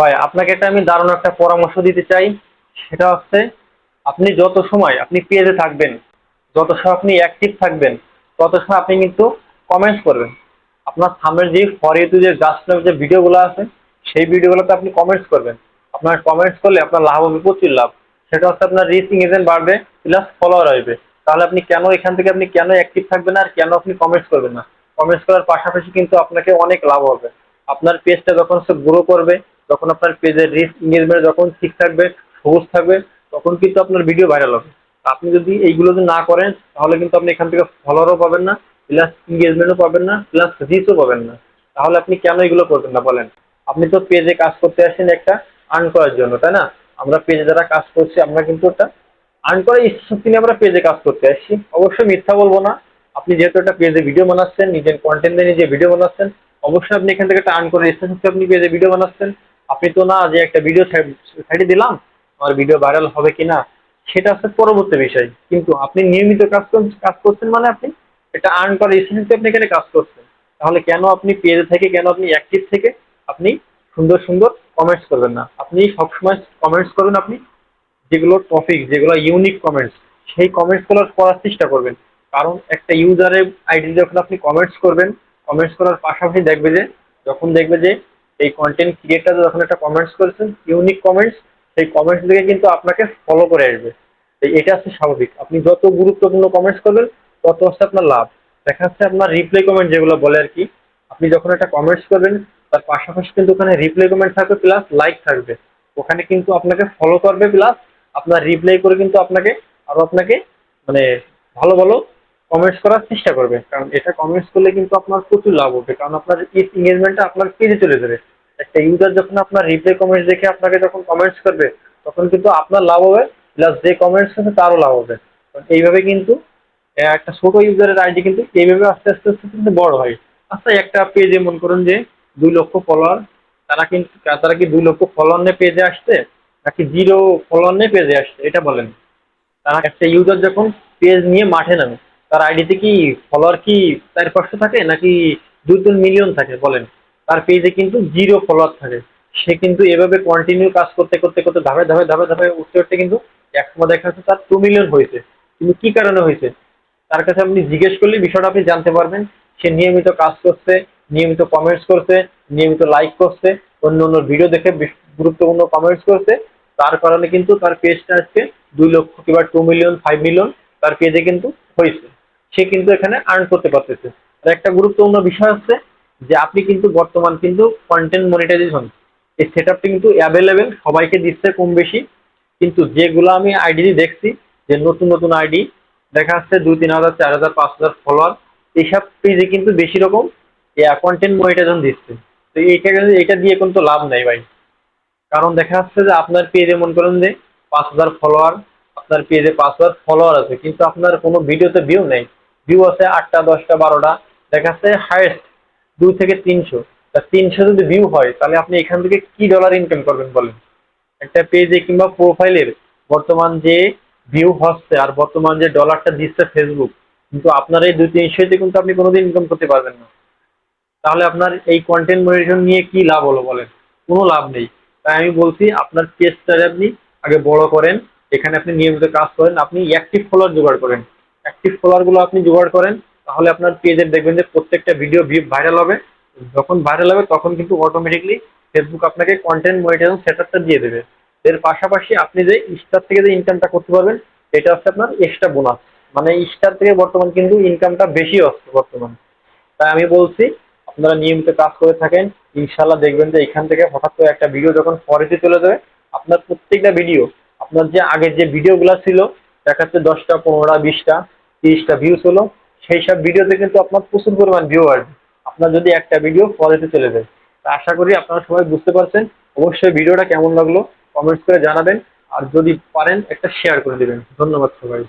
ভাই, আপনাকে একটা আমি দারুণ একটা পরামর্শ দিতে চাই। সেটা হচ্ছে, আপনি যত সময় আপনি পেজে থাকবেন, যত সময় আপনি অ্যাক্টিভ থাকবেন, তত সময় আপনি কিন্তু কমেন্টস করবেন। আপনার সামনের যে ফর ইউটু যে জাস্ট যে ভিডিওগুলো আছে, সেই ভিডিওগুলোতে আপনি কমেন্টস করবেন। আপনার কমেন্টস করলে আপনার লাভ হবে প্রচুর লাভ। সেটা হচ্ছে আপনার রিচিং এজেন্ট বাড়বে প্লাস ফলোয়ার আসবে। তাহলে আপনি কেন এখান থেকে আপনি কেন অ্যাক্টিভ থাকবেন আর কেন আপনি কমেন্টস করবেন না? কমেন্টস করার পাশাপাশি কিন্তু আপনাকে অনেক লাভ হবে। আপনার পেজটা যখন সে গ্রো করবে যখন আপনার পেজের রিচ এঙ্গেজমেন্ট যখন ঠিক থাকবে, সবুজ থাকবে, তখন কিন্তু আপনার ভিডিও ভাইরাল হবে। আপনি যদি এইগুলো যদি না করেন, তাহলে কিন্তু আপনি এখান থেকে ফলোয়ারও পাবেন না প্লাস এঙ্গেজমেন্টও পাবেন না প্লাস রিচও পাবেন না। তাহলে আপনি কেন এগুলো করবেন না বলেন? আপনি তো পেজে কাজ করতে আসেন একটা আর্ন করার জন্য, তাই না? আমরা পেজে যারা কাজ করছি, আমরা কিন্তু ওটা আর্ন করার ইচ্ছা নিয়ে আমরা পেজে কাজ করতে আসছি। অবশ্যই মিথ্যা বলব না। আপনি যেহেতু একটা পেজে ভিডিও বানাচ্ছেন, নিজের কন্টেন্ট দিয়ে নিজে ভিডিও বানাচ্ছেন, অবশ্যই আপনি এখান থেকে একটা আর্ন করার ইচ্ছা আপনি পেজে ভিডিও বানাচ্ছেন। আপনি তো না যে একটা ভিডিও সাইডে দিলাম, আমার ভিডিও ভাইরাল হবে কি না সেটা হচ্ছে পরবর্তী বিষয়। কিন্তু আপনি নিয়মিত কাজ কাজ করছেন মানে আপনি এটা আর্ন করার ইচ্ছা আপনি এখানে কাজ করছেন। তাহলে কেন আপনি পেজে থেকে, কেন আপনি অ্যাক্টিভ থেকে আপনি সুন্দর সুন্দর কমেন্টস করবেন না? আপনি সবসময় কমেন্টস করবেন আপনি যেগুলো টপিক যেগুলো ইউনিক কমেন্টস সেই কমেন্টসগুলো করার চেষ্টা করবেন। কারণ একটা ইউজারের আইডি যখন আপনি কমেন্টস করবেন কমেন্টস করার পাশাপাশি দেখবে যে, যখন দেখবে যে এই কন্টেন্ট ক্রিয়েটার যখন একটা কমেন্টস করেছেন ইউনিক কমেন্টস সেই কমেন্টস থেকে কিন্তু আপনাকে ফলো করে আসবে। এটা হচ্ছে স্বাভাবিক। আপনি যত গুরুত্বপূর্ণ কমেন্টস করবেন, তত হচ্ছে আপনার লাভ। দেখা যাচ্ছে আপনার রিপ্লাই কমেন্ট যেগুলো বলে আর কি, আপনি যখন একটা কমেন্টস করবেন, তার পাশাপাশি কিন্তু ওখানে রিপ্লাই কমেন্ট থাকবে প্লাস লাইক থাকবে। ওখানে কিন্তু আপনাকে ফলো করবে প্লাস আপনার রিপ্লাই করে কিন্তু আপনাকে আরও আপনাকে মানে ভালো ভালো কমেন্টস করার চেষ্টা করবে। কারণ এটা কমেন্টস করলে কিন্তু আপনার প্রচুর লাভ হবে। কারণ আপনার এই এঙ্গেজমেন্টটা আপনার পেজে চলে যাবে। একটা ইউজার যখন আপনার রিপ্লাই কমেন্টস দেখে আপনাকে যখন কমেন্টস করবে, তখন কিন্তু আপনার লাভ হবে প্লাস যে কমেন্টস আছে তারও লাভ হবে। এইভাবে কিন্তু একটা ছোট ইউজারের আইডি কিন্তু এইভাবে আস্তে আস্তে আস্তে কিন্তু বড় হয়। আচ্ছা একটা পেজে মনে করুন যে দুই লক্ষ ফলোয়ার তারা কিন্তু, তারা কি দুই লক্ষ ফলোয়ার নিয়ে পেজে আসছে? নাকি জিরো ফলোয়ার নিয়ে পেজে আসছে? এটা বলেন। তারা একটা ইউজার যখন পেজ নিয়ে মাঠে নামে, তার আইডিতে কি ফলোয়ার কি চার পাঁচশো থাকে, নাকি দুই তিন মিলিয়ন থাকে? বলেন। তার পেজে কিন্তু জিরো ফলোয়ার থাকে। সে কিন্তু এভাবে কন্টিনিউ কাজ করতে করতে করতে ধাপে ধাপে ধাপে ধাপে উঠতে উঠতে কিন্তু একসময় দেখা যাচ্ছে তার টু মিলিয়ন হয়েছে। কিন্তু কি কারণে হয়েছে? তার কাছে আপনি জিজ্ঞেস করলে বিষয়টা আপনি জানতে পারবেন। সে নিয়মিত কাজ করছে, নিয়মিত কমেন্টস করছে, নিয়মিত লাইক করছে, অন্য অন্য ভিডিও দেখে গুরুত্বপূর্ণ কমেন্টস করছে। তার কারণে কিন্তু তার পেজটা আজকে দুই লক্ষ কিংবা টু মিলিয়ন ফাইভ মিলিয়ন তার পেজে কিন্তু হয়েছে। সে কিন্তু এখানে আর্ন করতে পারতেছে। আর একটা গুরুত্বপূর্ণ বিষয় হচ্ছে যে আপনি কিন্তু বর্তমান কিন্তু কন্টেন্ট মনিটাইজেশন এই সেট আপটি কিন্তু অ্যাভেলেবেল সবাইকে দিচ্ছে কম বেশি। কিন্তু যেগুলো আমি আইডি দেখছি, যে নতুন নতুন আইডি দেখা যাচ্ছে দুই, তিন হাজার, চার হাজার, পাঁচ হাজার ফলোয়ার এইসব পেজে কিন্তু বেশি রকম কন্টেন্ট মনিটাইজেশন দিচ্ছে। তো এইটা এটা দিয়ে কিন্তু লাভ নেই ভাই। কারণ দেখা যাচ্ছে যে আপনার পেজে মনে করেন যে পাঁচ হাজার ফলোয়ার আপনার পেজে পাঁচ হাজার ফলোয়ার আছে, কিন্তু আপনার কোনো ভিডিওতে ভিউ নেই। ভিউ আছে আটটা, দশটা, বারোটা, দেখা যাচ্ছে হায়েস্ট দুই থেকে তিনশো। তা তিনশো যদি ভিউ হয়, তাহলে আপনি এখান থেকে কি ডলার ইনকাম করবেন বলেন? একটা পেজে কিংবা প্রোফাইলের বর্তমান যে ভিউ হচ্ছে আর বর্তমান যে ডলারটা দিচ্ছে ফেসবুক কিন্তু আপনার এই দুই তিনশোতে কিন্তু আপনি কোনোদিন ইনকাম করতে পারবেন না। তাহলে আপনার এই কন্টেন্ট মনিটাইজেশন নিয়ে কি লাভ হলো বলেন? কোনো লাভ নেই। তাই আমি বলছি, আপনার পেজটারে আপনি আগে বড় করেন, এখানে আপনি নিয়মিত কাজ করেন, আপনি অ্যাক্টিভ ফলোয়ার জোগাড় করেন। অ্যাক্টিভ ফলোয়ারগুলো আপনি জোগাড় করেন তাহলে আপনার পেজের দেখবেন যে প্রত্যেকটা ভিডিও ভিউ ভাইরাল হবে। যখন ভাইরাল হবে, তখন কিন্তু অটোমেটিকলি ফেসবুক আপনাকে কন্টেন্ট মনিটাইজেশন সেটআপটা দিয়ে দেবে। এর পাশাপাশি আপনি যে স্টার থেকে যে ইনকামটা করতে পারবেন, এটা হচ্ছে আপনার এক্সট্রা বোনাস মানে স্টার থেকে বর্তমান কিন্তু ইনকামটা বেশি হচ্ছে বর্তমানে। তাই আমি বলছি, আপনারা নিয়মিত কাজ করে থাকেন। ইনশাল্লাহ দেখবেন যে এখান থেকে হঠাৎ করে একটা ভিডিও যখন পরেতে চলে যাবে, আপনার প্রত্যেকটা ভিডিও আপনার যে আগের যে ভিডিওগুলো ছিল দেখাচ্ছে দশটা, পনেরোটা, বিশটা, তিরিশটা ভিউস হলো। সেই সব ভিডিওতে কিন্তু আপনার প্রচুর পরিমাণ ভিউ আসবে আপনার যদি একটা ভিডিও ফলেতে চলে যায়, তা আশা করি আপনারা সবাই বুঝতে পারছেন। অবশ্যই ভিডিওটা কেমন লাগল কমেন্টস করে জানাবেন। আর যদি পারেন, একটা শেয়ার করে দেবেন। ধন্যবাদ সবাই